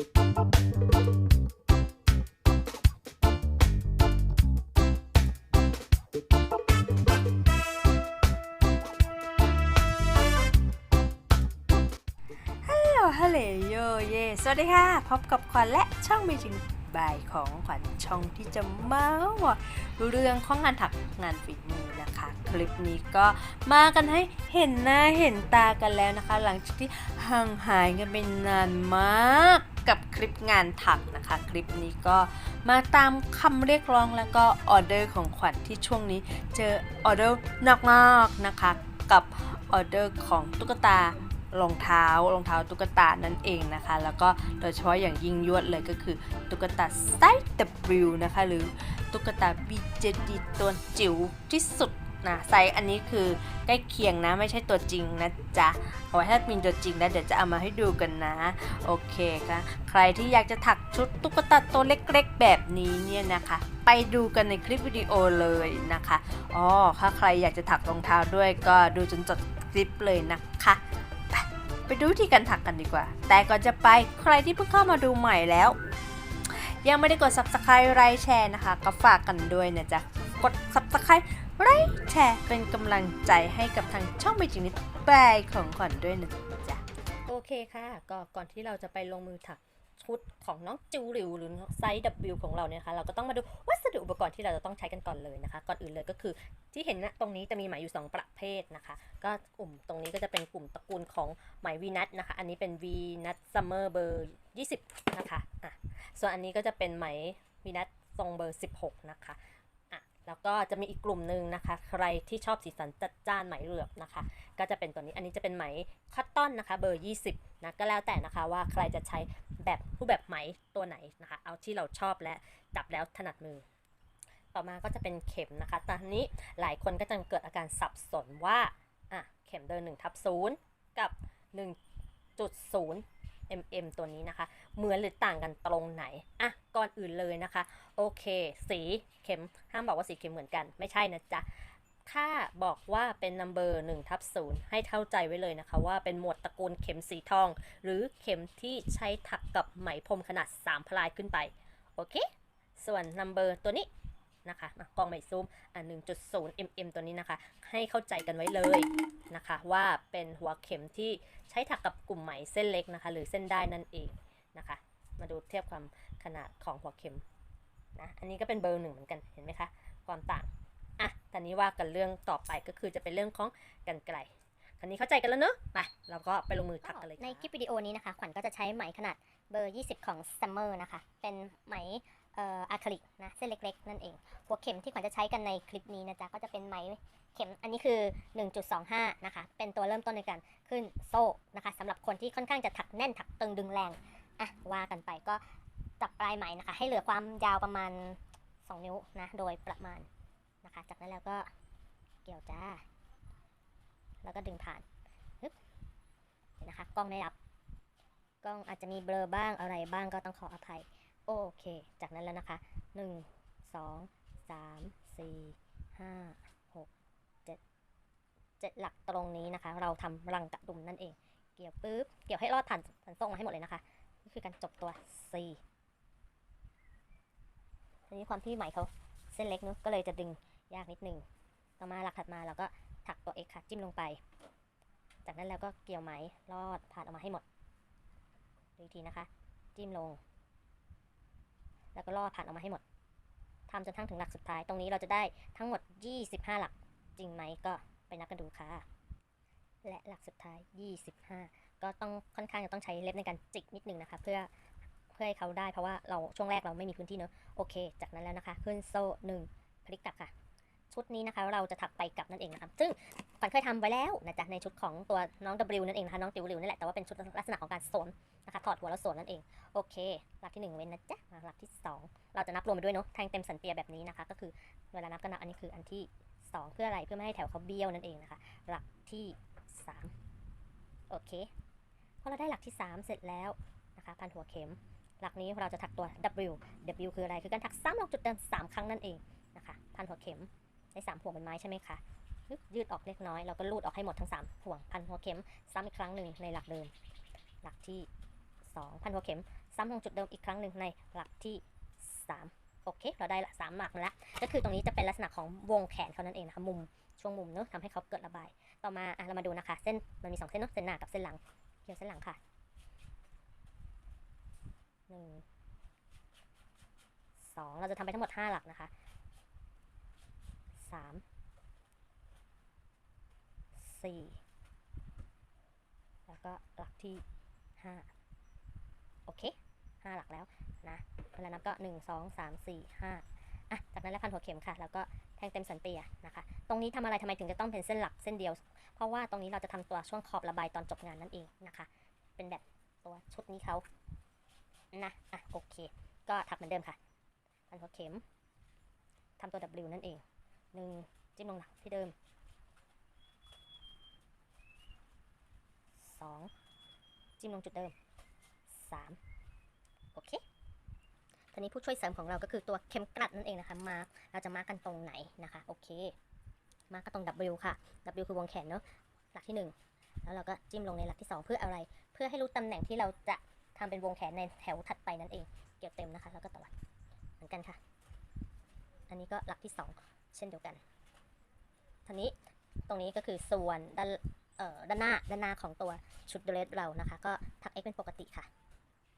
ฮัลโหลฮัลโหลโยเย สวัสดีค่ะ พบกับขวัญและช่องเมจิงบายของขวัญช่องที่จะเมาส์เรื่องของงานถักงานฝีมือนะคะ คลิปนี้ก็มากันให้เห็นหน้าเห็นตากันแล้วนะคะ หลังจากที่ห่างหายกันไปนานมาก กับคลิปงานถักนะคะ คลิปนี้ก็มาตามคำเรียกร้องแล้วก็ออเดอร์ของขวัญที่ช่วงนี้เจอออเดอร์นักมากนะคะ กับออเดอร์ของตุ๊กตารองเท้ารองเท้าตุ๊กตานั่นเองนะคะ แล้วก็โดยเฉพาะอย่างยิ่งยวดเลยก็คือตุ๊กตาไซส์ W นะคะ หรือตุ๊กตา BJD ตัวจิ๋วที่สุด นะไซส์อันนี้คือใกล้เคียงนะไม่ใช่ตัวจริงนะจ๊ะเอาไว้ถ้ามีตัวจริงแล้วเดี๋ยวจะเอามาให้ดูกันนะ โอเคค่ะ ใครที่อยากจะถักชุดตุ๊กตาตัวเล็กๆ แบบนี้เนี่ยนะคะ ไปดูกันในคลิปวิดีโอเลยนะคะอ๋อถ้าใครอยากจะถักรองเท้าด้วยก็ดูจนจบคลิปเลยนะคะไปดูวิธีการถักกันดีกว่า แต่ก่อนจะไปใครที่เพิ่งเข้ามาดูใหม่แล้ว ยังไม่ได้กด subscribe ไลค์แชร์นะคะ ก็ฝากกันด้วยนะจ๊ะ กด subscribe ไลค์แชร์เป็นกำลังใจให้กับทางช่องเมจินิตแปลของขวัญด้วยนะจ๊ะโอเคค่ะ ก็ก่อนที่เราจะไปลงมือถักชุดของน้องจิวหลิวหรือไซส์ W ของเราเนี่ยนะคะเราก็ต้องมาดูวัสดุอุปกรณ์ที่เราจะต้องใช้กันก่อนเลยนะคะ ก่อนอื่นเลยก็คือที่เห็นนะตรงนี้จะมีไหมอยู่ 2 ประเภทนะคะ ก็กลุ่มตรงนี้ก็จะเป็นกลุ่มตระกูลของไหมวีนัทนะคะ อันนี้เป็นวีนัทซัมเมอร์เบอร์ 20 นะคะอะส่วนอันนี้ก็จะเป็นไหมวีนัททรงเบอร์ 16 นะคะ แล้วก็จะมีอีกกลุ่มหนึ่งนะคะ ใครที่ชอบสีสันจัดจ้านไหมเหลือบนะคะ ก็จะเป็นตัวนี้อันนี้จะเป็นไหมคอตตอนนะคะ เบอร์ 20นะก็แล้วแต่นะคะว่าใครจะใช้แบบรูปแบบไหมตัวไหนนะคะ เอาที่เราชอบและจับแล้วถนัดมือ ต่อมาก็จะเป็นเข็มนะคะ ตอนนี้หลายคนก็จะเกิดอาการสับสนว่าอะเข็มเดิน1ทับ0กับ 1.0 mm ตัวนี้นะคะ เหมือนหรือต่างกันตรงไหน อะ ก่อนอื่นเลยนะคะ โอเค สีเข็ม ห้ามบอกว่าสีเข็มเหมือนกัน ไม่ใช่นะจ๊ะ ถ้าบอกว่าเป็นนัมเบอร์1ทับ0ให้เข้าใจไว้เลยนะคะ ว่าเป็นหมวดตระกูลเข็มสีทอง หรือเข็มที่ใช้ถักกับไหมพรมขนาด 3 พลายขึ้นไป โอเค ส่วนนัมเบอร์ตัวนี้ นะคะกล้องไม่ซูมอะ1.0 mm ตัวนี้นะคะ ให้เข้าใจกันไว้เลยนะคะ ว่าเป็นหัวเข็มที่ใช้ถักกับกลุ่มไหมเส้นเล็กนะคะ หรือเส้นได้นั่นเองนะคะ มาดูเทียบความขนาดของหัวเข็มนะอันนี้ก็เป็นเบอร์หนึ่งเหมือนกันเห็นไหมคะ ความต่างอะตอนนี้ว่ากันเรื่องต่อไปก็คือจะเป็นเรื่องของกันไกลคันนี้เข้าใจกันแล้วเนอะไปเราก็ไปลงมือถักกันเลยในคลิปวิดีโอนี้นะคะ ขวัญก็จะใช้ไหมขนาดเบอร์ 20 ของ Summer นะคะ เป็นไหม อะคริลิกนะเส้นเล็กๆ นั่นเอง หัวเข็มที่ขวัญจะใช้กันในคลิปนี้นะจ๊ะก็จะเป็นไหมเข็มอันนี้คือ 1.25 นะคะ เป็นตัวเริ่มต้นในการขึ้นโซ่นะคะสำหรับคนที่ค่อนข้างจะถักแน่นถักตึงดึงแรงอะว่ากันไปก็จับปลายไหมนะคะ ให้เหลือความยาวประมาณ 2 นิ้วนะโดยประมาณนะคะ จากนั้นแล้วก็เกี่ยวจ้า แล้วก็ดึงผ่านฮึบเห็นนะคะกล้องไม่รับกล้องอาจจะมีเบลอบ้างอะไรบ้างก็ต้องขออภัย โอเค จากนั้นแล้วนะคะ 1 2 3 4 5 6 7 7 หลักตรงนี้นะคะ เราทำรังกระดุมนั่นเอง เกี่ยวปุ๊บ เกี่ยวให้รอดผ่านผ่านทรงมาให้หมดเลยนะคะนี่คือการจบตัว C ทีนี้ความที่ไหมเขาเส้นเล็กเนอะก็เลยจะดึงยากนิดนึง ต่อมาหลักถัดมาเราก็ถักตัว X ค่ะจิ้มลงไป จากนั้นแล้วก็เกี่ยวไหมลอดผ่านออกมาให้หมดดูอีกทีนะคะ จิ้มลง แล้วก็ล่อผ่านออกมาให้หมดทำจนทั้งถึงหลักสุดท้าย ตรงนี้เราจะได้ทั้งหมด 25 หลัก จริงไหมก็ไปนับกันดูค่ะ และหลักสุดท้าย 25 ก็ต้องค่อนข้างจะต้องใช้เล็บในการจิกนิดนึงนะคะ เพื่อเพื่อให้เขาได้เพราะว่าเราช่วงแรกเราไม่มีพื้นที่เนอะโอเค จากนั้นแล้วนะคะ ขึ้นโซ่หนึ่งพลิกกลับค่ะ ชุดนี้นะคะเราจะถักไปกลับนั่นเองนะคะซึ่ง ขวัญเคยทำไว้แล้วนะจ๊ะในชุดของตัวน้อง W นั่นเองนะคะน้องติวหลิวนี่แหละแต่ว่าเป็นชุดลักษณะของการสนนะคะถอดหัวแล้วสนนั่นเองโอเค หลักที่หนึ่งเว้นนะจ๊ะมาหลักที่สองเราจะนับรวมไปด้วยเนาะแทงเต็มสันเปียแบบนี้นะคะ ก็คือเวลานับก็นับอันนี้คืออันที่สองเพื่ออะไรเพื่อไม่ให้แถวเขาเบี้ยวนั่นเองนะคะ หลักที่สามโอเคพอเราได้หลักที่สามเสร็จแล้วนะคะพันหัวเข็ม หลักนี้เราจะถักตัว W W คืออะไรคือการถักซ้ำลงจุดเดิมสามครั้งนั่นเองนะคะพันหัวเข็มได้สามห่วงเป็นไม้ใช่ไหมคะ ยืดออกเล็กน้อยเราก็ลูดออกให้หมดทั้ง 3 ห่วงพันหัวเข็ม ซ้ำอีกครั้งหนึ่งในหลักเดิม หลักที่ 2 พันหัวเข็ม ซ้ำลงจุดเดิมอีกครั้งหนึ่งในหลักที่ 3 โอเค เราได้ละสามหลักแล้วก็คือตรงนี้จะเป็นลักษณะของวงแขนเขานั่นเองนะคะมุมช่วงมุมเนอะทำให้เขาเกิดระบาย ต่อมาอะเรามาดูนะคะ เส้นมันมีสองเส้นเนอะเส้นหน้ากับเส้นหลังเกี่ยวเส้นหลังค่ะหนึ่งสองเราจะทำไปทั้งหมดห้าหลักนะคะสาม สี่ แล้วก็หลักที่ห้าโอเคห้าหลักแล้วนะเวลานับก็หนึ่งสองสามสี่ห้าอะ จากนั้นแล้วพันหัวเข็มค่ะ แล้วก็แทงเต็มสันเปียนะคะ ตรงนี้ทำอะไรทำไมถึงจะต้องเป็นเส้นหลักเส้นเดียว เพราะว่าตรงนี้เราจะทำตัวช่วงขอบระบายตอนจบงานนั่นเองนะคะ เป็นแบบตัวชุดนี้เขานะ อะ โอเค ก็ถักเหมือนเดิมค่ะ พันหัวเข็มทำตัว W นั่นเองหนึ่งจิ้มลงหลักที่เดิม สองจิ้มลงจุดเดิมสามโอเคทีนี้ผู้ช่วยเสริมของเราก็คือตัวเข็มกลัดนั่นเองนะคะ มาเราจะมาร์กันตรงไหนนะคะ โอเค มาร์กกันตรง W ค่ะ W คือวงแขนเนาะ หลักที่ 1 แล้วเราก็จิ้มลงในหลักที่ 2 เพื่ออะไร เพื่อให้รู้ตำแหน่งที่เราจะทำเป็นวงแขนในแถวถัดไปนั่นเอง เกี่ยวเต็มนะคะ แล้วก็ตวัดเหมือนกันค่ะ อันนี้ก็หลักที่ 2 เช่นเดียวกันทีนี้ตรงนี้ก็คือส่วนด้าน เอ่อด้านหน้าด้านหน้าของตัวชุดเดรสเรานะคะ ก็ถัก x เป็นปกติค่ะ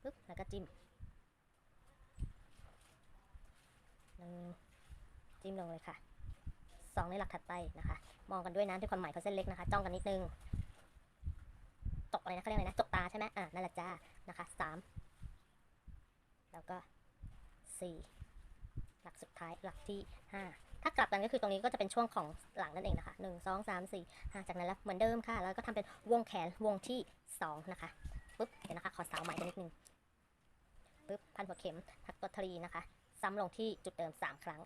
ปึ๊บแล้วก็จิ้มหนึ่งจิ้มลงเลยค่ะสองในหลักถัดไปนะคะ มองกันด้วยนะด้วยความหมายเขาเส้นเล็กนะคะจ้องกันนิดนึงตกอะไรนะเขาเรียกอะไรนะจกตาใช่ไหมอ่านั่นแหละจ้านะคะสามแล้วก็สี่หลักสุดท้ายหลักที่ห้า ถ้ากลับกันก็คือตรงนี้ก็จะเป็นช่วงของหลังนั่นเองนะคะหนึ่งสองสามสี่จากนั้นแล้วเหมือนเดิมค่ะ แล้วก็ทำเป็นวงแขนวงที่สองนะคะปุ๊บเดี๋ยวนะคะขอสาวใหม่กันนิดนึงปุ๊บพันหัวเข็มถักตัวทรีนะคะ ซ้ำลงที่จุดเดิมสามครั้ง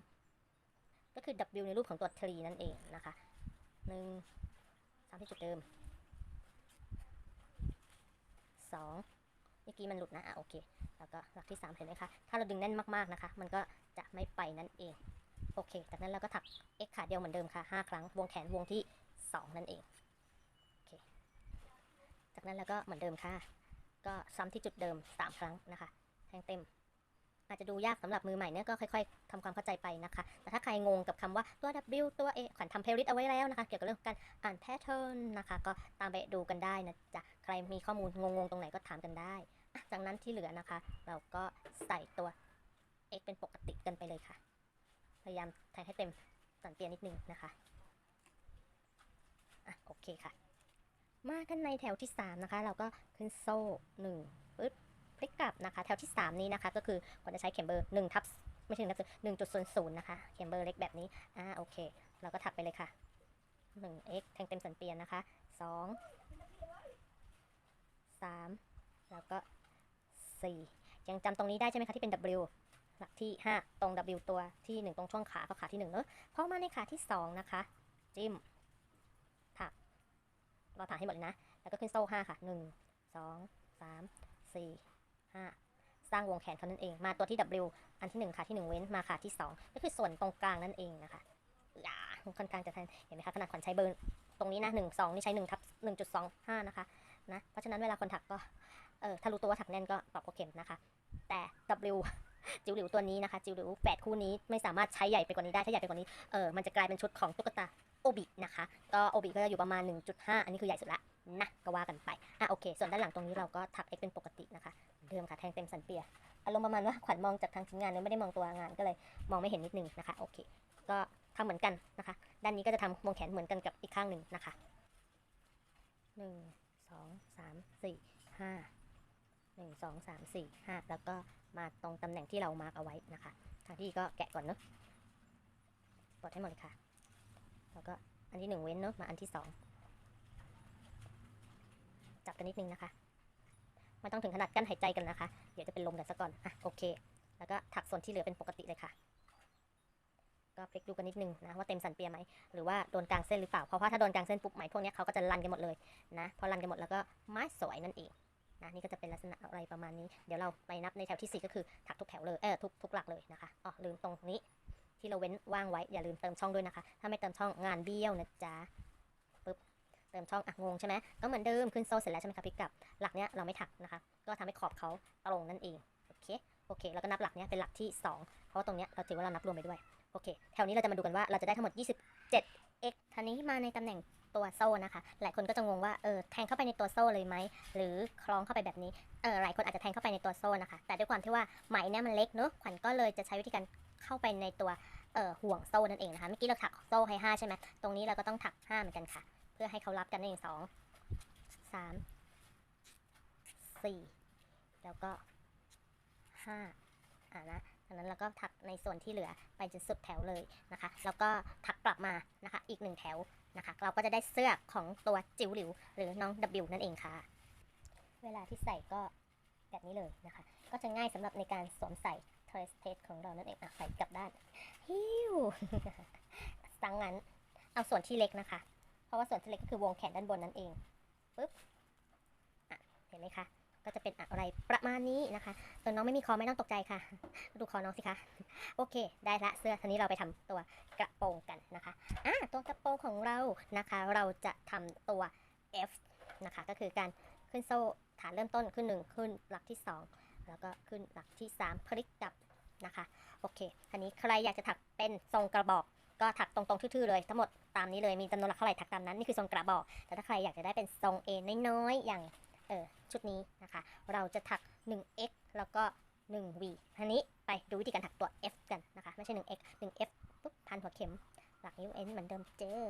ก็คือ W ในรูปของตัวทรีนั่นเองนะคะหนึ่งซ้ำที่จุดเดิมสองเมื่อกี้มันหลุดนะอะโอเค แล้วก็หลักที่สามเห็นไหมคะ ถ้าเราดึงแน่นมากๆนะคะ มันก็จะไม่ไปนั่นเอง โอเค จากนั้นเราก็ถัก x ขาเดียวเหมือนเดิมค่ะห้าครั้ง วงแขนวงที่สองนั่นเอง โอเค จากนั้นเราก็เหมือนเดิมค่ะ ก็ซ้ำที่จุดเดิมสามครั้งนะคะแทงเต็ม อาจจะดูยากสำหรับมือใหม่เนี่ยก็ค่อยๆทำความเข้าใจไปนะคะ แต่ถ้าใครงงกับคำว่าตัว W ตัว A ขวัญทำเพลย์ลิสต์เอาไว้แล้วนะคะ เกี่ยวกับเรื่องการอ่านแพทเทิร์นนะคะ ก็ตามไปดูกันได้นะจ๊ะ ใครมีข้อมูลงงๆตรงไหนก็ถามกันได้ จากนั้นที่เหลือนะคะ เราก็ใส่ตัว x เป็นปกติกันไปเลยค่ะ พยายามแทงให้เต็มสันเปียนิดนึงนะคะอะโอเคค่ะ มากันในแถวที่ 3 นะคะ เราก็ขึ้นโซ่1ปึ๊บพลิกกลับนะคะ แถวที่ 3 นี้นะคะ ก็คือควรจะใช้เข็มเบอร์1ทับไม่ใช่1ทับหนึ่งจุดศูนย์ศูนย์นะคะเข็มเบอร์เล็กแบบนี้อ่าโอเค เราก็ถักไปเลยค่ะ 1x แทงเต็มสันเปียนนะคะ 2 3 แล้วก็ 4 ยังจำตรงนี้ได้ใช่ไหมคะที่เป็น W หลักที่ 5 ตรง W ตัวที่ 1 ตรงช่วงขาเขาขาที่1เนอะพอมาในขาที่ 2 นะคะ จิ้มถักเราถักให้หมดเลยนะ แล้วก็ขึ้นโซ่ 5 ค่ะ 1 2 3 4 5สร้างวงแขนเขานั่นเอง มาตัวที่ W อันที่1ค่ะที่ 1 เว้น มาค่ะที่ 2 ก็คือส่วนตรงกลางนั่นเองนะคะอย่าค่อนข้างจะแทน เห็นไหมคะ ขนาดขวัญใช้เบอร์ ตรงนี้นะ 1 2 นี่ใช้1ทับ1.25 นะคะ นะ เพราะฉะนั้นเวลาคนถักก็ เออถ้ารู้ตัวว่าถักแน่นก็ตอบโอเคนะคะ แต่ W จิ๋วหลิวตัวนี้นะคะจิ๋วหลิวแปดคู่นี้ไม่สามารถใช้ใหญ่ไปกว่านี้ได้ถ้าใหญ่ไปกว่านี้เออมันจะกลายเป็นชุดของตุ๊กตาโอบินะคะ ก็โอบิก็จะอยู่ประมาณ 1.5 อันนี้คือใหญ่สุดละนะก็ว่ากันไปอะโอเค ส่วนด้านหลังตรงนี้เราก็ถัก x เป็นปกตินะคะ เดิมค่ะแทงเต็มสันเปียอารมณ์ประมาณว่าขวัญมองจากทางชิ้นงานเลยไม่ได้มองตัวงานก็เลยมองไม่เห็นนิดนึงนะคะโอเค ก็ทำเหมือนกันนะคะ ด้านนี้ก็จะทำวงแขนเหมือนกันกับอีกข้างหนึ่งนะคะหนึ่งสองสามสี่ห้า หนึ่งสองสามสี่ห้าแล้วก็มาตรงตำแหน่งที่เรามาร์กเอาไว้นะคะ ทางที่ก็แกะก่อนเนอะปลดให้หมดเลยค่ะ แล้วก็อันที่หนึ่งเว้นเนอะมาอันที่สองจับกันนิดนึงนะคะไม่ต้องถึงขนาดกั้นหายใจกันนะคะ เดี๋ยวจะเป็นลมกันซะก่อน อะโอเค แล้วก็ถักส่วนที่เหลือเป็นปกติเลยค่ะ ก็พลิกดูกันนิดนึงนะว่าเต็มสันเปียไหม หรือว่าโดนกลางเส้นหรือเปล่า เพราะว่าถ้าโดนกลางเส้นปุ๊บไหมพวกนี้เขาก็จะรันกันหมดเลยนะ พอรันกันหมดแล้วก็ไม้สวยนั่นเอง นะนี่ก็จะเป็นลักษณะอะไรประมาณนี้ เดี๋ยวเราไปนับในแถวที่ 4 ก็คือถักทุกแถวเลยเออทุกทุกหลักเลยนะคะอ๋อลืมตรงนี้ ที่เราเว้นว่างไว้อย่าลืมเติมช่องด้วยนะคะ ถ้าไม่เติมช่องงานเบี้ยวนะจ๊ะปึ๊บเติมช่องอะงงใช่ไหมก็เหมือนเดิมขึ้นโซ่เสร็จแล้วใช่ไหมคะพลิกกลับหลักเนี้ยเราไม่ถักนะคะ ก็ทำให้ขอบเขาตรงนั่นเองโอเคโอเคแล้วก็นับหลักเนี้ยเป็นหลักที่ 2 เพราะว่าตรงเนี้ยเราถือว่าเรานับรวมไปด้วยโอเคแถวนี้เราจะมาดูกันว่าเราจะได้ทั้งหมด 27 x ทีนี้มาในตำแหน่งตัวโซ่นะคะ หลายคนก็จะงงว่าเออแทงเข้าไปในตัวโซ่เลยไหม หรือคล้องเข้าไปแบบนี้เออหลายคนอาจจะแทงเข้าไปในตัวโซ่นะคะ แต่ด้วยความที่ว่าไหมเนี่ยมันเล็กเนอะขวัญก็เลยจะใช้วิธีการเข้าไปในตัวเออห่วงโซ่นั่นเองนะคะเมื่อกี้เราถักโซ่ให้ห้าใช่ไหมตรงนี้เราก็ต้องถักห้าเหมือนกันค่ะ เพื่อให้เขารับกันนั่นเองสองสามสี่แล้วก็ห้าอ่านะจากนั้นเราก็ถักในส่วนที่เหลือไปจนสุดแถวเลยนะคะ แล้วก็ถักกลับมานะคะ อีกหนึ่งแถว นะคะ เราก็จะได้เสื้อของตัวจิ๋วหลิว หรือน้อง W นั่นเองค่ะ เวลาที่ใส่ก็แบบนี้เลยนะคะ ก็จะง่ายสำหรับในการสวมใส่ t r a c e t e ของเรานั่นเองอะใส่กลับด้านฮิวสังงั้นเอาส่วนที่เล็กนะคะ เพราะว่าส่วนที่เล็กก็คือวงแขนด้านบนนั่นเองปึ๊บอะเห็นไหมคะ ก็จะเป็นอะไรประมาณนี้นะคะตัวน้องไม่มีคอไม่ต้องตกใจค่ะ ดูคอน้องสิคะ โอเค ได้ละเสื้อทีนี้เราไปทำตัวกระโปรงกันนะคะอะตัวกระโปรงของเรานะคะ เราจะทำตัว F นะคะ ก็คือการขึ้นโซ่ฐานเริ่มต้นขึ้น 1 ขึ้นหลักที่ 2 แล้วก็ขึ้นหลักที่ 3 พลิกกลับนะคะ โอเคทีนี้ใครอยากจะถักเป็นทรงกระบอกก็ถักตรงๆทื่อๆเลยทั้งหมดตามนี้เลยมีจำนวนหลักเท่าไหร่ถักตามนั้นนี่คือทรงกระบอก แต่ถ้าใครอยากจะได้เป็นทรงเอน้อยๆอย่าง เออชุดนี้นะคะ เราจะถัก 1x แล้วก็ 1v ทีนี้ไปดูวิธีการถักตัว f กันนะคะ ไม่ใช่ 1x 1f ปุ๊บพันหัวเข็ม หลักนิ้ว n เหมือนเดิมเจอ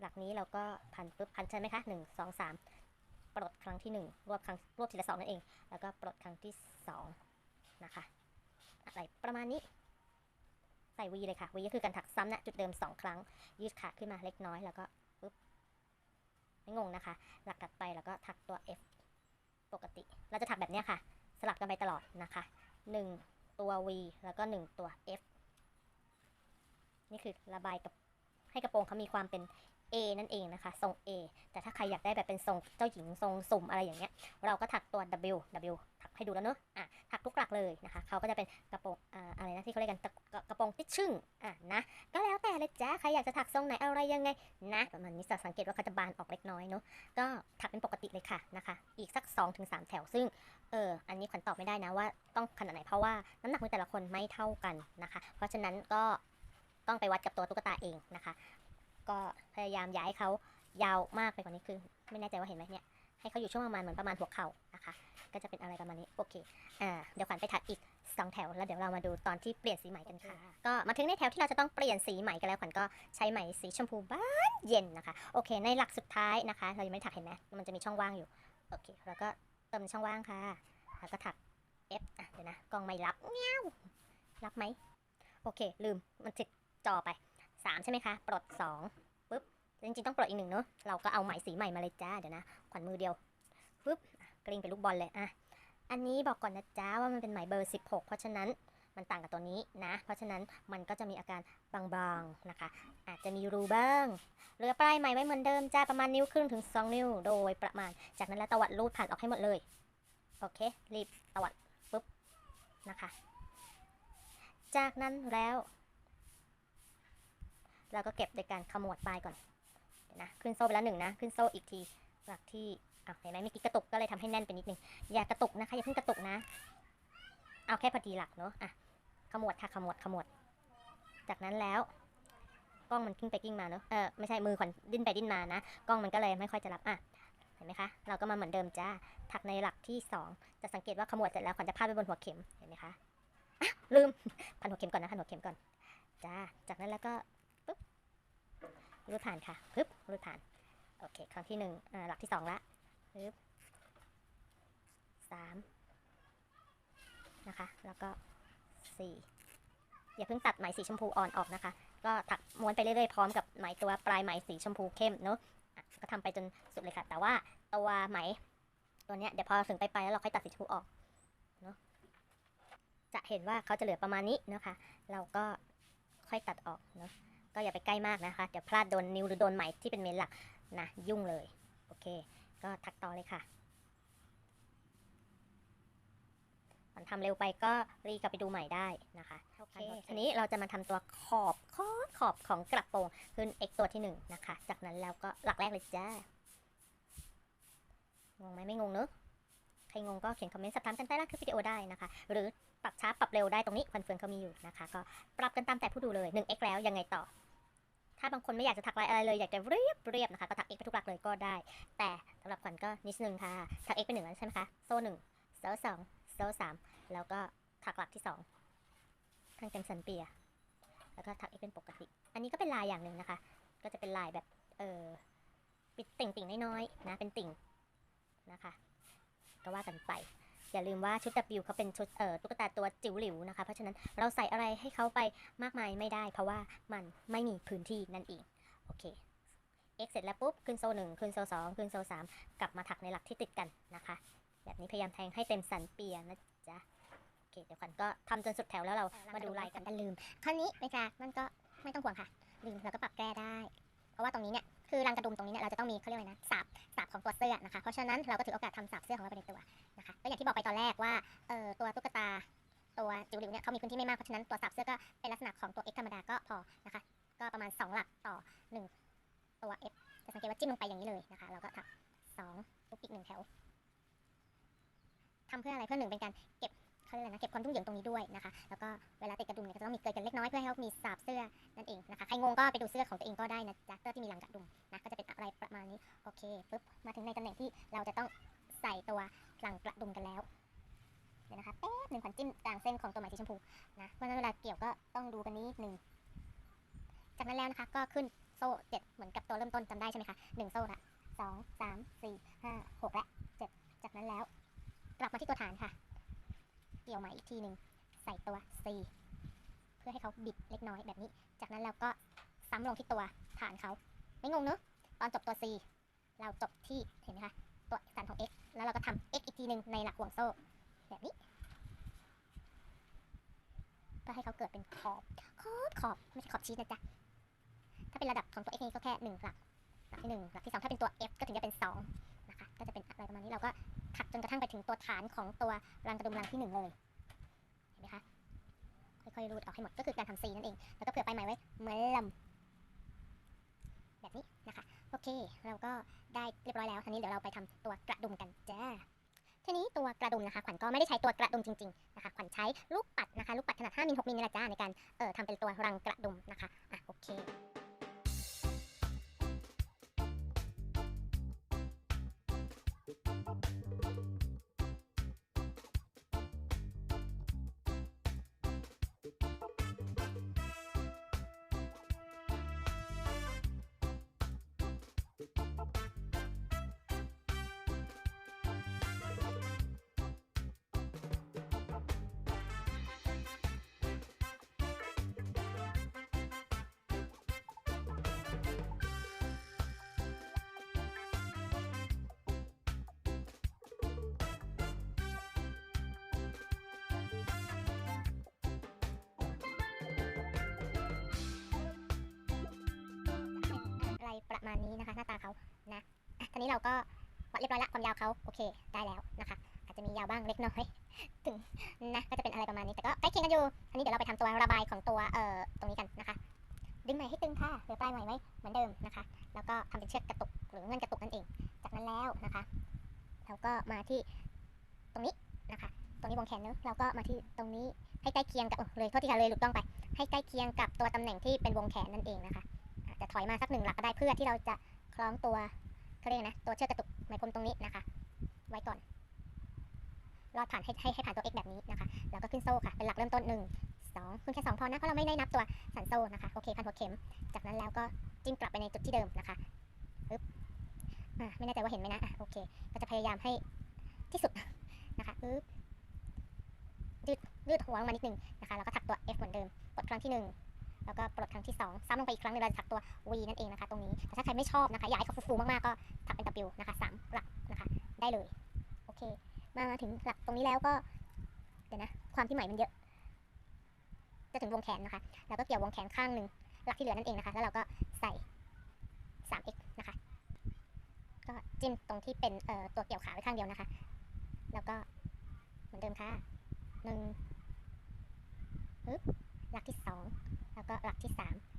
หลักนี้เราก็พันปุ๊บพันใช่ไหมคะ 1 2 3 ปลดครั้งที่ 1 รวบครั้งรวบทีละสองนั่นเอง แล้วก็ปลดครั้งที่ 2 นะคะ อะไรประมาณนี้ใส่วีเลยค่ะวีก็คือการถักซ้ำนะจุดเดิม 2 ครั้ง ยืดขาขึ้นมาเล็กน้อยแล้วก็ ไม่งงนะคะ หลักถัดไปแล้วก็ถักตัว F ปกติ เราจะถักแบบนี้ค่ะ สลับกันไปตลอดนะคะ 1 ตัว V แล้วก็ 1 ตัว F นี่คือระบายกับให้กระโปรงเขามีความเป็น A นั่นเองนะคะ ทรง A แต่ถ้าใครอยากได้แบบเป็นทรงเจ้าหญิงทรงสุ่มอะไรอย่างเงี้ย เราก็ถักตัว W W ถักให้ดูแล้วเนอะอะถักทุกหลักเลยนะคะ เขาก็จะเป็นกระโปรงอ่าอะไรนะที่เขาเรียกกันกระกระโปรงติดชึ่งอะนะก็แล้วแต่เลยจ้าใครอยากจะถักทรงไหนอะไรยังไงนะประมาณนี้สังเกตว่าเขาจะบานออกเล็กน้อยเนอะก็ถักเป็นปกติเลยค่ะนะคะ อีกสัก 2-3 แถวซึ่งเอออันนี้ขวัญตอบไม่ได้นะว่าต้องขนาดไหนเพราะว่าน้ำหนักมือแต่ละคนไม่เท่ากันนะคะ เพราะฉะนั้นก็ต้องไปวัดกับตัวตุ๊กตาเองนะคะ ก็พยายามย้ายเขายาวมากไปกว่านี้คือ ไม่แน่ใจว่าเห็นไหมเนี่ยให้เขาอยู่ช่วงประมาณเหมือนประมาณหัวเข่านะคะ ก็จะเป็นอะไรประมาณนี้โอเคอ่าเดี๋ยวขวัญไปถักอีกสองแถวแล้วเดี๋ยวเรามาดูตอนที่เปลี่ยนสีไหมกันค่ะ ก็มาถึงในแถวที่เราจะต้องเปลี่ยนสีไหมกันแล้วขวัญก็ใช้ไหมสีชมพูบ้านเย็นนะคะ โอเค ในหลักสุดท้ายนะคะ เรายังไม่ได้ถักเห็นไหมมันจะมีช่องว่างอยู่โอเคแล้วก็เติมช่องว่างค่ะ แล้วก็ถัก F อะเดี๋ยวนะกล้องไม่รับเงี้ยวรับไหมโอเค ลืมมันติดจอไป 3 ใช่ไหมคะ ปลด2ปุ๊บ จริงๆ ต้องปลดอีกหนึ่งเนอะเราก็เอาไหมสีใหม่มาเลยจ้า เดี๋ยวนะ ขวัญมือเดียวปุ๊บ กลิ้งเป็นลูกบอลเลย อะ อันนี้บอกก่อนนะจ๊ะว่ามันเป็นไหมเบอร์ 16 เพราะฉะนั้นมันต่างกับตัวนี้นะ เพราะฉะนั้นมันก็จะมีอาการบางๆนะคะ อาจจะมีรูบ้างเหลือปลายไหมไว้เหมือนเดิมจ้า ประมาณนิ้วครึ่งถึง 2 นิ้ว โดยประมาณ จากนั้นแล้วตวัดรูดผ่านออกให้หมดเลย โอเค รีบตวัดปุ๊บนะคะ จากนั้นแล้ว เราก็เก็บโดยการขมวดปลายก่อนเดี๋ยวนะขึ้นโซ่ไปแล้วหนึ่งนะ ขึ้นโซ่อีกทีหลักที่อะเห็นไหมเมื่อกี้กระตุกก็เลยทำให้แน่นไปนิดนึงอย่ากระตุกนะคะอย่าเพิ่งกระตุกนะ เอาแค่พอดีหลักเนาะอะขมวดค่ะขมวดขมวด จากนั้นแล้วกล้องมันกิ้งไปกิ้งมาเนาะเออไม่ใช่มือขวัญดิ้นไปดิ้นมานะกล้องมันก็เลยไม่ค่อยจะรับอะเห็นไหมคะเราก็มาเหมือนเดิมจ้าถักในหลักที่สองจะสังเกตว่าขมวดเสร็จแล้วขวัญจะพาดไปบนหัวเข็มเห็นไหมคะอะลืมพันหัวเข็มก่อนนะพันหัวเข็มก่อนจ้าจากนั้นแล้วก็ รูดผ่านค่ะปึ๊บรูดผ่าน โอเค ครั้งที่หนึ่งหลักที่สองละปึ๊บสามนะคะ แล้วก็สี่อย่าเพิ่งตัดไหมสีชมพูอ่อนออกนะคะ ก็ถักม้วนไปเรื่อยๆพร้อมกับไหมตัวปลายไหมสีชมพูเข้มเนอะะก็ทำไปจนสุดเลยค่ะ แต่ว่าตัวไหมตัวเนี้ยเดี๋ยวพอถึงไปลายๆแล้วเราค่อยตัดสีชมพูออกเนอะจะเห็นว่าเขาจะเหลือประมาณนี้นะคะ เราก็ค่อยตัดออกเนอะ ก็อย่าไปใกล้มากนะคะเดี๋ยวพลาดโดนนิ้วหรือโดนไหมที่เป็นเมนหลักนะยุ่งเลย โอเค ก็ถักต่อเลยค่ะ มันทำเร็วไปก็รีกลับไปดูใหม่ได้นะคะโอเคทีนี้เราจะมาทำตัวขอบขอบขอบของกระโปรงขึ้น x ตัวที่หนึ่งนะคะ จากนั้นแล้วก็หลักแรกเลยจ้างงไหมไม่งงเนอะใครงงก็เขียนคอมเมนต์สอบถามกันใต้ล่างคลิปวิดีโอได้นะคะ หรือปรับช้าปรับเร็วได้ตรงนี้คอนเฟิร์มเขามีอยู่นะคะ ก็ปรับกันตามแต่ผู้ดูเลย 1x แล้วยังไงต่อ ถ้าบางคนไม่อยากจะถักลายอะไรเลยอยากจะเรียบเรียบนะคะก็ถัก x ไปทุกหลักเลยก็ได้ แต่สำหรับขวัญก็นิดนึงค่ะถัก x เป็นหนึ่งแล้วใช่ไหมคะ โซ่หนึ่งโซ่สองโซ่สามแล้วก็ถักหลักที่สองข้างเต็มสันเปีย แล้วก็ถัก x เป็นปกติ อันนี้ก็เป็นลายอย่างหนึ่งนะคะ ก็จะเป็นลายแบบเออปิดติ่งติ่งๆน้อยๆนะเป็นติ่งนะคะ ก็ว่ากันไป อย่าลืมว่าชุด W เขาเป็นชุดเอ่อตุ๊กตาตัวจิ๋วหลิวนะคะ เพราะฉะนั้นเราใส่อะไรให้เขาไปมากมายไม่ได้ เพราะว่ามันไม่มีพื้นที่นั่นเองโอเค x เสร็จแล้วปุ๊บขึ้นโซ่หนึ่งขึ้นโซ่สองขึ้นโซ่สามกลับมาถักในหลักที่ติดกันนะคะ แบบนี้พยายามแทงให้เต็มสันเปียนะจ๊ะโอเคเดี๋ยวขวัญก็ทำจนสุดแถวแล้วเรามาดูลายกันแต่ลืมคราวนี้ไม่จ้ามันก็ไม่ต้องห่วงค่ะ ลืมเราก็ปรับแก้ได้ เพราะว่าตรงนี้เนี่ย คือรังกระดุมตรงนี้เนี่ยเราจะต้องมีเขาเรียกอะไรนะสาบสาบของตัวเสื้อนะคะ เพราะฉะนั้นเราก็ถือโอกาสทำสาบเสื้อของเราไปในตัวนะคะก็อย่างที่บอกไปตอนแรกว่าเอ่อตัวตุ๊กตาตัวจิ๋วหลิวเนี่ยเขามีพื้นที่ไม่มากเพราะฉะนั้นตัวสาบเสื้อก็เป็นลักษณะของตัว x ธรรมดาก็พอนะคะ ก็ประมาณ 2 หลักต่อ 1 ตัว f จะสังเกตว่าจิ้มลงไปอย่างนี้เลยนะคะ เราก็ถัก2ปุ๊บอีกหนึ่งแถวทำเพื่ออะไรเพื่อหนึ่งเป็นการเก็บ เขาเรียกอะไรนะเก็บความยุ่งเหยิงตรงนี้ด้วยนะคะ แล้วก็เวลาติดกระดุมเนี่ยก็จะต้องมีเกยกันเล็กน้อยเพื่อให้เขามีสาบเสื้อนั่นเองนะคะใครงงก็ไปดูเสื้อของตัวเองก็ได้นะจ๊ะเสื้อที่มีรังกระดุมนะก็จะเป็นอะไรประมาณนี้โอเคปุ๊บมาถึงในตำแหน่งที่เราจะต้องใส่ตัวรังกระดุมกันแล้วเดี๋ยวนะคะแป๊บหนึ่งขวัญจิ้มกลางเส้นของตัวไหมสีชมพูนะเพราะฉะนั้นเวลาเกี่ยวก็ต้องดูกันนิดหนึ่งจากนั้นแล้วนะคะก็ขึ้นโซ่เจ็ดเหมือนกับตัวเริ่มต้นจำได้ใช่ไหมคะหนึ่งโซ่ละสองสามสี่ห้าหกและเจ็ดจากนั้นแล้ว กลับมาที่ตัวฐานค่ะ เกี่ยวไหมอีกทีหนึ่งใส่ตัว C เพื่อให้เขาบิดเล็กน้อยแบบนี้ จากนั้นเราก็ซ้ำลงที่ตัวฐานเขาไม่งงเนอะตอนจบตัว C เราจบที่เห็นไหมคะตัวฐานของ x แล้วเราก็ทำ x อีกทีหนึ่งในหลักห่วงโซ่ แบบนี้เพื่อให้เขาเกิดเป็นขอบขอบขอบไม่ใช่ขอบชีสนะจ๊ะถ้าเป็นระดับของตัว x นี่ก็แค่หนึ่งหลักหลักที่หนึ่งหลักที่สองถ้าเป็นตัว f ก็ถึงจะเป็นสองนะคะก็จะเป็นอะไรประมาณนี้เราก็ ถักจนกระทั่งไปถึงตัวฐานของตัวรังกระดุมรังที่หนึ่งเลย เห็นไหมคะ ค่อยๆรูดออกให้หมด ก็คือการทำซีนั่นเอง แล้วก็เผื่อไปลายไหมไว้เหมือนลำแบบนี้นะคะ โอเค เราก็ได้เรียบร้อยแล้วทีนี้เดี๋ยวเราไปทำตัวกระดุมกันจ้าทีนี้ตัวกระดุมนะคะขวัญก็ไม่ได้ใช้ตัวกระดุมจริงๆนะคะขวัญใช้ลูกปัดนะคะ ลูกปัดขนาด5มิล6มิลนี่แหละจ้าในการเอ่อทำเป็นตัวรังกระดุมนะคะอะโอเค มาณนี้นะคะ หน้าตาเขานะอะทีนี้เราก็วัดเรียบร้อยละความยาวเขาโอเคได้แล้วนะคะ อาจจะมียาวบ้างเล็กน้อยถึงนะก็จะเป็นอะไรประมาณนี้แต่ก็ใกล้เคียงกันอยู่อันนี้เดี๋ยวเราไปทำตัวระบายของตัวเอ่อตรงนี้กันนะคะ ดึงไหม่ให้ตึงค่ะเหลือปลายไหม่ไว้เหมือนเดิมนะคะ แล้วก็ทำเป็นเชือกกระตุกหรือเงินกระตุกนั่นเอง จากนั้นแล้วนะคะเราก็มาที่ตรงนี้นะคะ ตรงนี้วงแขนเนอะเราก็มาที่ตรงนี้ให้ใกล้เคียงกับเลยโทษทีค่ะเลยหลุดต้องไป ให้ใกล้เคียงกับตัวตำแหน่งที่เป็นวงแขนนั่นเองนะคะ จะถอยมาสักหนึ่งหลักก็ได้เพื่อที่เราจะคล้องตัวเขาเรียกนะ ตัวเชือกกระตุกไหมพรมตรงนี้นะคะ ไว้ก่อนลอดผ่านให้ให้ให้ผ่านตัว x แบบนี้นะคะ แล้วก็ขึ้นโซ่ค่ะ เป็นหลักเริ่มต้นหนึ่งสองขึ้นแค่สองพอนะ เพราะเราไม่ได้นับตัวสันโซ่นะคะ โอเค พันหัวเข็ม จากนั้นแล้วก็จิ้มกลับไปในจุดที่เดิมนะคะปึ๊บอ่าไม่แน่ใจว่าเห็นไหมนะอะโอเค ก็จะพยายามให้ที่สุดนะคะปึ๊บยืดยืดหัวลงมานิดนึงนะคะ แล้วก็ถักตัว f เหมือนเดิม กดครั้งที่หนึ่ง แล้วก็ปลดครั้งที่ 2 ซ้ำลงไปอีกครั้งนึงเราจะถักตัว V นั่นเองนะคะตรงนี้ แต่ถ้าใครไม่ชอบนะคะอยากให้เขาฟูๆมากๆก็ถักเป็น W นะคะสามหลักนะคะได้เลย โอเค มาถึงหลักตรงนี้แล้วก็ เดี๋ยวนะ ความที่ไหมมันเยอะ จะถึงวงแขนนะคะ แล้วก็เกี่ยววงแขนข้างหนึ่งหลักที่เหลือนั่นเองนะคะ แล้วเราก็ใส่ 3x นะคะ ก็จิ้มตรงที่เป็นเอ่อตัวเกี่ยวขาไว้ข้างเดียวนะคะ แล้วก็เหมือนเดิมค่ะหนึ่งหลักที่สอง แล้วก็หลักที่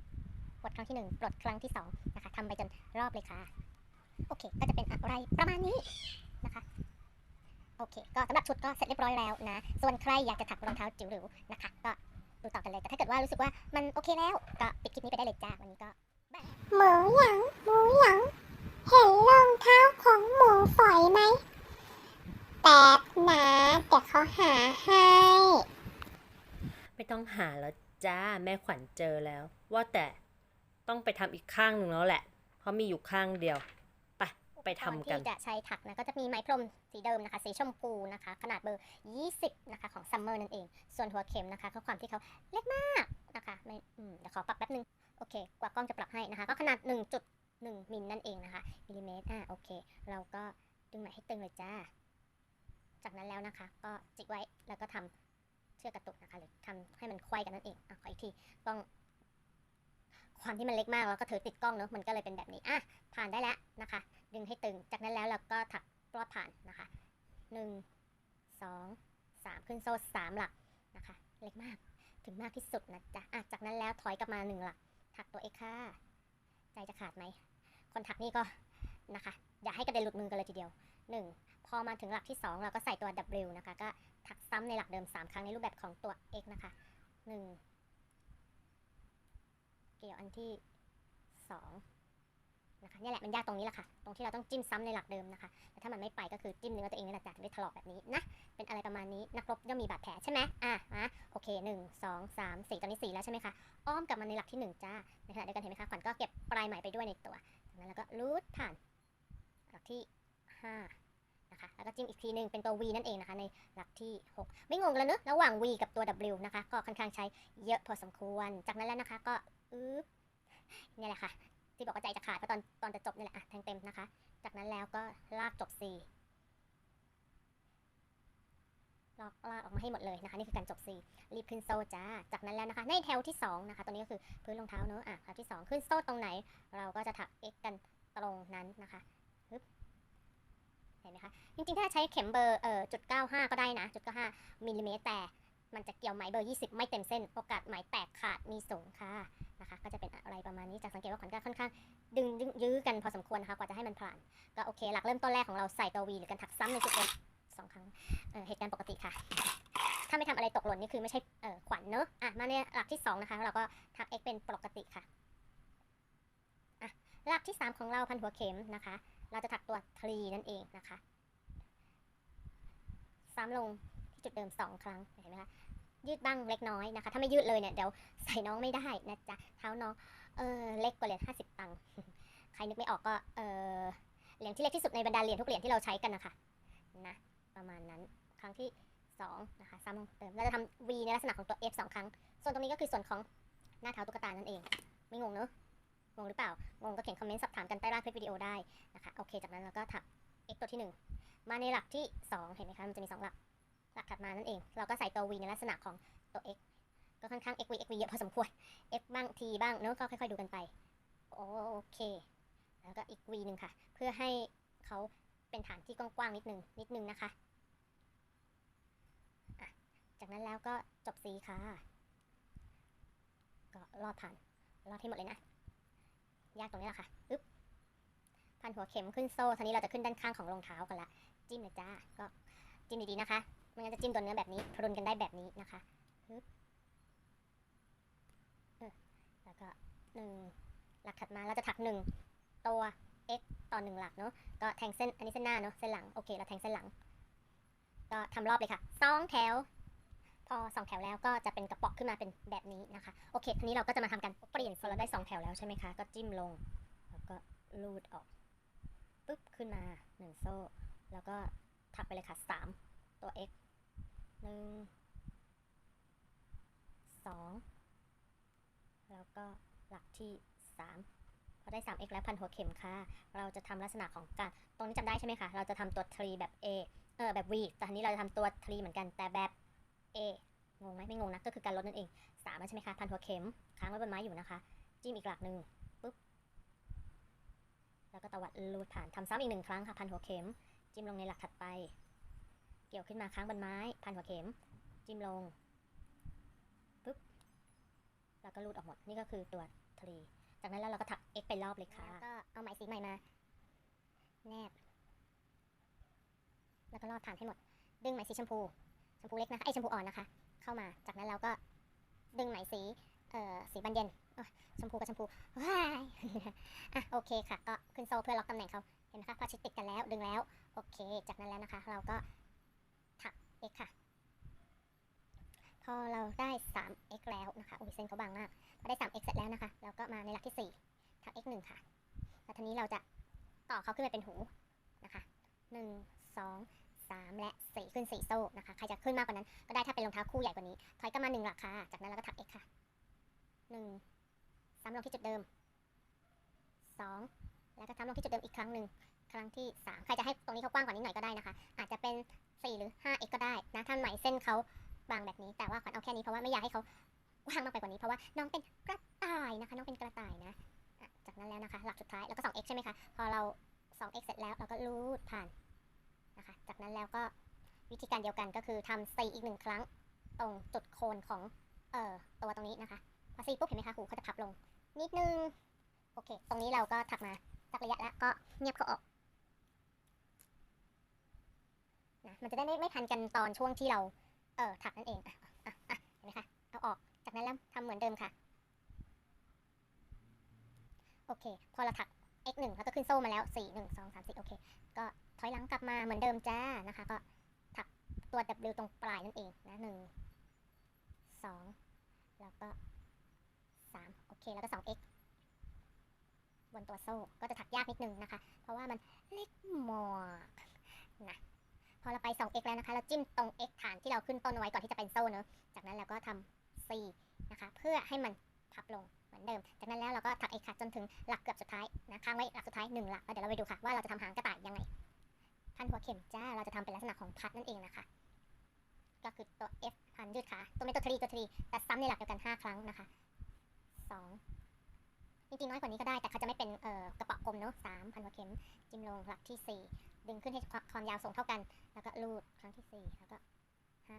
3ปลดครั้งที่1ปลดครั้งที่2นะคะทำไปจนรอบเลยค่ะ โอเค ก็จะเป็นอะไรประมาณนี้นะคะโอเค ก็สำหรับชุดก็เสร็จเรียบร้อยแล้วนะ ส่วนใครอยากจะถักรองเท้าจิ๋วหรูนะคะ ก็ดูต่อกันเลย แต่ถ้าเกิดว่ารู้สึกว่ามันโอเคแล้ว ก็ปิดคลิปนี้ไปได้เลยจ้า วันนี้ก็หมูหยองหมูหยองเห็นรองเท้าของหมูฝอยไหมแป๊บนะเดี๋ยวเขาหาให้ ไม่ต้องหาแล้ว จ้าแม่ขวัญเจอแล้ว ว่าแต่ต้องไปทำอีกข้างหนึ่งแล้วแหละ เพราะมีอยู่ข้างเดียว ไปไปทำกันที่จะใช้ถักนะก็จะมีไหมพรมสีเดิมนะคะ สีชมพูนะคะ ขนาดเบอร์ 20 นะคะ ของซัมเมอร์นั่นเอง ส่วนหัวเข็มนะคะเขาความที่เขาเล็กมากนะคะไม่อืมเดี๋ยวขอปรับแป๊บนึงโอเค กว่ากล้องจะปรับให้นะคะ ก็ขนาด 1.1มิลนั่นเองนะคะมิลลิเมตรอะโอเค เราก็ดึงไหมให้ตึงเลยจ้า จากนั้นแล้วนะคะ ก็จิกไว้แล้วก็ทำ เชือกกระตุกนะคะหรือทำให้มันควายกันนั่นเองอะขออีกทีกล้องความที่มันเล็กมากแล้วก็ถือติดกล้องเนอะมันก็เลยเป็นแบบนี้อะผ่านได้แล้วนะคะ ดึงให้ตึงจากนั้นแล้วเราก็ถักรอดผ่านนะคะหนึ่งสองสามขึ้นโซ่สามหลักนะคะ เล็กมากถึงมากที่สุดนะจ๊ะอะจากนั้นแล้วถอยกลับมาหนึ่งหลักถักตัวเอกค่ะใจจะขาดไหมคนถักนี่ก็นะคะ อย่าให้กระเด็นหลุดมือกันเลยทีเดียวหนึ่งพอมาถึงหลักที่สองเราก็ใส่ตัว W นะคะ ก็ ถักซ้ำในหลักเดิมสามครั้งในรูปแบบของตัว X นะคะหนึ่งเกี่ยวอันที่สองนะคะนี่แหละมันยากตรงนี้แหละค่ะ ตรงที่เราต้องจิ้มซ้ำในหลักเดิมนะคะแต่ถ้ามันไม่ไปก็คือจิ้มเนื้อตัวเองนี่แหละจ้ะถึงได้ถลอกแบบนี้นะ เป็นอะไรประมาณนี้นักรบย่อมมีบาดแผลใช่ไหมอะอะโอเคหนึ่งสองสามสี่ตอนนี้สี่แล้วใช่ไหมคะ อ้อมกลับมาในหลักที่หนึ่งจ้า ในขณะเดียวกันเห็นไหมคะ ขวัญก็เก็บปลายไหมไปด้วยในตัวจากนั้นแล้วก็รูดผ่านหลักที่ห้า นะคะ แล้วก็จิ้มอีกทีหนึ่งเป็นตัว V นั่นเองนะคะ ในหลักที่หกไม่งงแล้วเนอะระหว่าง V กับตัว W นะคะ ก็ค่อนข้างใช้เยอะพอสมควร จากนั้นแล้วนะคะ ก็อึ๊บนี่แหละค่ะ ที่บอกว่าใจจะขาดเพราะตอนตอนจะจบนี่แหละอะแทงเต็มนะคะ จากนั้นแล้วก็ลากจบ C ลากลากออกมาให้หมดเลยนะคะ นี่คือการจบ C รีบขึ้นโซ่จ้า จากนั้นแล้วนะคะ ในแถวที่ 2 นะคะตัวนี้ก็คือพื้นรองเท้าเนอะอะแถวที่ 2 ขึ้นโซ่ตรงไหน เราก็จะถัก x กันตรงนั้นนะคะ ห็นไหมคะ จริงๆ ถ้าใช้เข็มเบอร์เอ่อจุด95ก็ได้นะจุด95มิลลิเมตรแต่มันจะเกี่ยวไหมเบอร์ 20 ไม่เต็มเส้น โอกาสไหมแตกขาดมีสูงค่ะนะคะ ก็จะเป็นอะไรประมาณนี้จากสังเกตว่าขวัญก็ค่อนข้างดึงดึงยื้อกันพอสมควรนะคะกว่าจะให้มันผ่าน ก็โอเค หลักเริ่มต้นแรกของเราใส่ตัว V หรือการถักซ้ำในจุดเดิมสองครั้งเเหตุการณ์ปกติค่ะ ถ้าไม่ทำอะไรตกหล่นนี่คือไม่ใช่ขวัญเนอะอะมาในหลักที่ 2 นะคะ เราก็ทัก x เป็นปกติค่ะอะหลักที่ 3 ของเราพันหัวเข็มนะคะ เราจะถักตัวทรีนั่นเองนะคะ ซ้ำลงที่จุดเดิม 2 ครั้งเห็นไหมคะยืดบ้างเล็กน้อยนะคะ ถ้าไม่ยืดเลยเนี่ยเดี๋ยวใส่น้องไม่ได้นะจ๊ะเท้าน้องเออเล็กกว่าเหรียญ50ตังค์ใครนึกไม่ออกก็เออเหรียญที่เล็กที่สุดในบรรดาเหรียญทุกเหรียญที่เราใช้กันนะคะนะประมาณนั้นครั้งที่2นะคะซ้ำลงเติมเราจะทำ V ในลักษณะของตัว F 2ครั้ง ส่วนตรงนี้ก็คือส่วนของหน้าเท้าตุ๊กตานั่นเอง ไม่งงเนอะ งงหรือเปล่า งงก็เขียนคอมเมนต์สอบถามกันใต้ล่างคลิปวิดีโอได้นะคะโอเค จากนั้นเราก็ถัก x ตัวที่ 1 มาในหลักที่ 2 เห็นไหมคะมันจะมี 2 หลัก หลักถัดมานั่นเอง เราก็ใส่ตัว v ในลักษณะของตัว x ก็ค่อนข้าง x v x v เยอะพอสมควร f บ้าง t บ้างเนอะก็ค่อยๆดูกันไปโอเคแล้วก็อีก v หนึ่งค่ะ เพื่อให้เขาเป็นฐานที่กว้างๆนิดนึงนิดนึงนะคะจากนั้นแล้วก็จบสีค่ะ ก็รอดผ่านรอดให้หมดเลยนะ ยากตรงนี้แหละค่ะอึ๊บพันหัวเข็มขึ้นโซ่ทีนี้เราจะขึ้นด้านข้างของรองเท้ากันละจิ้มเลยจ้าก็จิ้มดีๆนะคะไม่งั้นจะจิ้มโดนเนื้อแบบนี้พรุนกันได้แบบนี้นะคะฮึบเออแล้วก็หนึ่งหลักถัดมาเราจะถักหนึ่งตัว x ต่อหนึ่งหลักเนาะก็แทงเส้นอันนี้เส้นหน้าเนาะเส้นหลังโอเคเราแทงเส้นหลัง ก็ทำรอบเลยค่ะสองแถว พอสองแถวแล้วก็จะเป็นกระป๋องขึ้นมาเป็นแบบนี้นะคะ โอเคทีนี้เราก็จะมาทำการเปลี่ยนพอเราได้สองแถวแล้วใช่ไหมคะ ก็จิ้มลง แล้วก็ลูดออกปุ๊บขึ้นมาหนึ่งโซ่ แล้วก็ถักไปเลยค่ะสามตัว x หนึ่งสองแล้วก็หลักที่สามพอได้ 3x แล้วพันหัวเข็มค่ะ เราจะทำลักษณะของการ ตรงนี้จำได้ใช่ไหมคะ เราจะทำตัว tree แบบ A เออแบบ V แต่ทีนี้เราจะทำตัว tree เหมือนกันแต่แบบ A งงไหมไม่งงนะ ก็คือการลดนั่นเองสามแล้วใช่ไหมคะ พันหัวเข็ม ค้างไว้บนไม้อยู่นะคะ จิ้มอีกหลักหนึ่งปุ๊บ แล้วก็ตวัดลูดผ่านทำซ้ำอีกหนึ่งครั้งค่ะ พันหัวเข็ม จิ้มลงในหลักถัดไป เกี่ยวขึ้นมาค้างบนไม้ พันหัวเข็ม จิ้มลงปุ๊บ แล้วก็ลูดออกหมด นี่ก็คือตัวทรีจากนั้นแล้วเราก็ถัก x ไปรอบเลยค่ะก็เอาไหมสีใหม่มา แนบ แล้วก็ลอดผ่านให้หมด ดึงไหมสีชมพู ชมพูเล็กนะคะไอชมพูอ่อนนะคะ เข้ามาจากนั้นเราก็ดึงไหมสีเอ่อสีบานเย็นชมพูกับชมพูว้ายอะโอเคค่ะ ก็ขึ้นโซเพื่อล็อกตำแหน่งเขาเห็นไหมคะพอชิดติดกันแล้วดึงแล้ว โอเค จากนั้นแล้วนะคะ เราก็ถัก x ค่ะ พอเราได้ 3x แล้วนะคะโอ้ยเส้นเขาบางมากพอได้ 3x เสร็จแล้วนะคะ เราก็มาในหลักที่ 4 ถัก x 1 ค่ะ แล้วทีนี้เราจะต่อเขาขึ้นไปเป็นหูนะคะ 1 2 3 และ 4 ขึ้น 4 โซ่นะคะ ใครจะขึ้นมากกว่านั้นก็ได้ถ้าเป็นรองเท้าคู่ใหญ่กว่านี้ ถอยกลับมา 1 หลักค่ะ จากนั้นเราก็ถัก x ค่ะ1ซ้ำลงที่จุดเดิม 2 แล้วก็ซ้ำลงที่จุดเดิมอีกครั้งหนึ่ง ครั้งที่ 3 ใครจะให้ตรงนี้เขากว้างกว่านี้หน่อยก็ได้นะคะ อาจจะเป็น 4 หรือ 5x ก็ได้นะถ้าไหมเส้นเขาบางแบบนี้ แต่ว่าขวัญเอาแค่นี้เพราะว่าไม่อยากให้เขากว้างมากไปกว่านี้เพราะว่าน้องเป็นกระต่ายนะคะ น้องเป็นกระต่ายนะจากนั้นแล้วนะคะ หลักสุดท้ายแล้วก็ 2x ใช่ไหมคะ พอเรา 2x เสร็จแล้วเราก็ลูดผ่าน จากนั้นแล้วก็วิธีการเดียวกันก็คือทำ4อีกหนึ่งครั้งตรงจุดโคนของเอ่อตัวตรงนี้นะคะพอ4ปุ๊บเห็นไหมคะหูเขาจะพับลง นิดนึง โอเค ตรงนี้เราก็ถักมาสักระยะแล้วก็เงียบเขาออกนะมันจะได้ไม่ไม่พันกันตอนช่วงที่เราเออถักนั่นเองอะอะอะเห็นไหมคะเอาออกจากนั้นแล้วทำเหมือนเดิมค่ะโอเค พอเราถัก x 1แล้วก็ขึ้นโซ่มาแล้ว 4 1 2 3 4โอเค ก็ ถอยหลังกลับมาเหมือนเดิมจ้านะคะ ก็ถักตัว W ตรงปลายนั่นเองนะ1 2แล้วก็3โอเคแล้วก็ 2x บนตัวโซ่ก็จะถักยากนิดนึงนะคะ เพราะว่ามันเล็กมากนะพอเราไป 2x แล้วนะคะ เราจิ้มตรง x ฐานที่เราขึ้นต้นเอาไว้ก่อนที่จะเป็นโซ่เนอะจากนั้นเราก็ทำ c นะคะ เพื่อให้มันพับลงเหมือนเดิม จากนั้นแล้วเราก็ถัก x ค่ะจนถึงหลักเกือบสุดท้ายนะค้างไว้หลักสุดท้ายหนึ่งหลักแล้วเดี๋ยวเราไปดูค่ะว่าเราจะทำหางกระต่ายยังไง พันหัวเข็มจ้า เราจะทำเป็นลักษณะของพัดนั่นเองนะคะ ก็คือตัว F พันยืดขา ตัวเป็ตัวทรีตัวทรีแต่ซ้ำในหลักเดียวกัน 5 ครั้งนะคะ 2 จริงๆน้อยกว่านี้ก็ได้ แต่เขาจะไม่เป็นกระเป๋ากลมเนาะสามพันหัวเข็ม จิ้มลงหลักที่ 4 ดึงขึ้นให้ความยาวสูงเท่ากัน แล้วก็ลูดครั้งที่ 4 แล้วก็5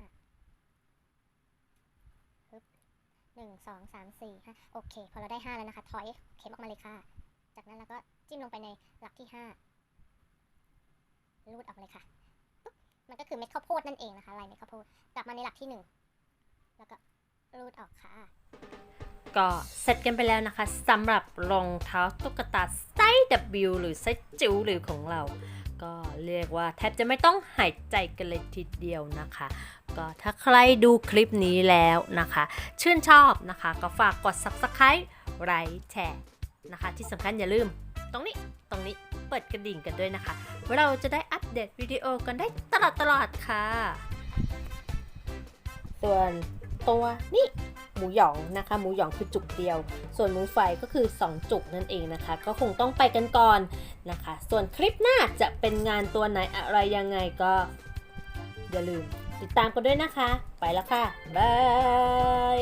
ฮึบหนึ่งสองสามสี่ห้าโอเค พอเราได้ 5 แล้วนะคะ ถอยเข็มออกมาเลยค่ะ จากนั้นเราก็จิ้มลงไปในหลักที่ 5 รูดออกเลยค่ะ มันก็คือเม็ดข้าวโพดนั่นเองนะคะลายเม็ดข้าวโพดกลับมาในหลักที่หนึ่งแล้วก็รูดออกค่ะ ก็เสร็จกันไปแล้วนะคะสำหรับรองเท้าตุ๊กตาไซส์ W หรือไซส์จิ๋วหรือของเรา ก็เรียกว่าแทบจะไม่ต้องหายใจกันเลยทีเดียวนะคะก็ถ้าใครดูคลิปนี้แล้วนะคะ ชื่นชอบนะคะ ก็ฝากกด subscribe ไลค์แชร์นะคะ ที่สำคัญอย่าลืม ตรงนี้ตรงนี้เปิดกระดิ่งกันด้วยนะคะ เราจะได้อัปเดตวิดีโอกันได้ตลอดตลอดๆค่ะ ส่วนตัวนี่หมูหยองนะคะ หมูหยองคือจุกเดียว ส่วนหมูไฟก็คือ 2 จุกนั่นเองนะคะ ก็คงต้องไปกันก่อนนะคะ ส่วนคลิปหน้าจะเป็นงานตัวไหนอะไรยังไงก็ อย่าลืมติดตามกันด้วยนะคะ ไปแล้วค่ะบาย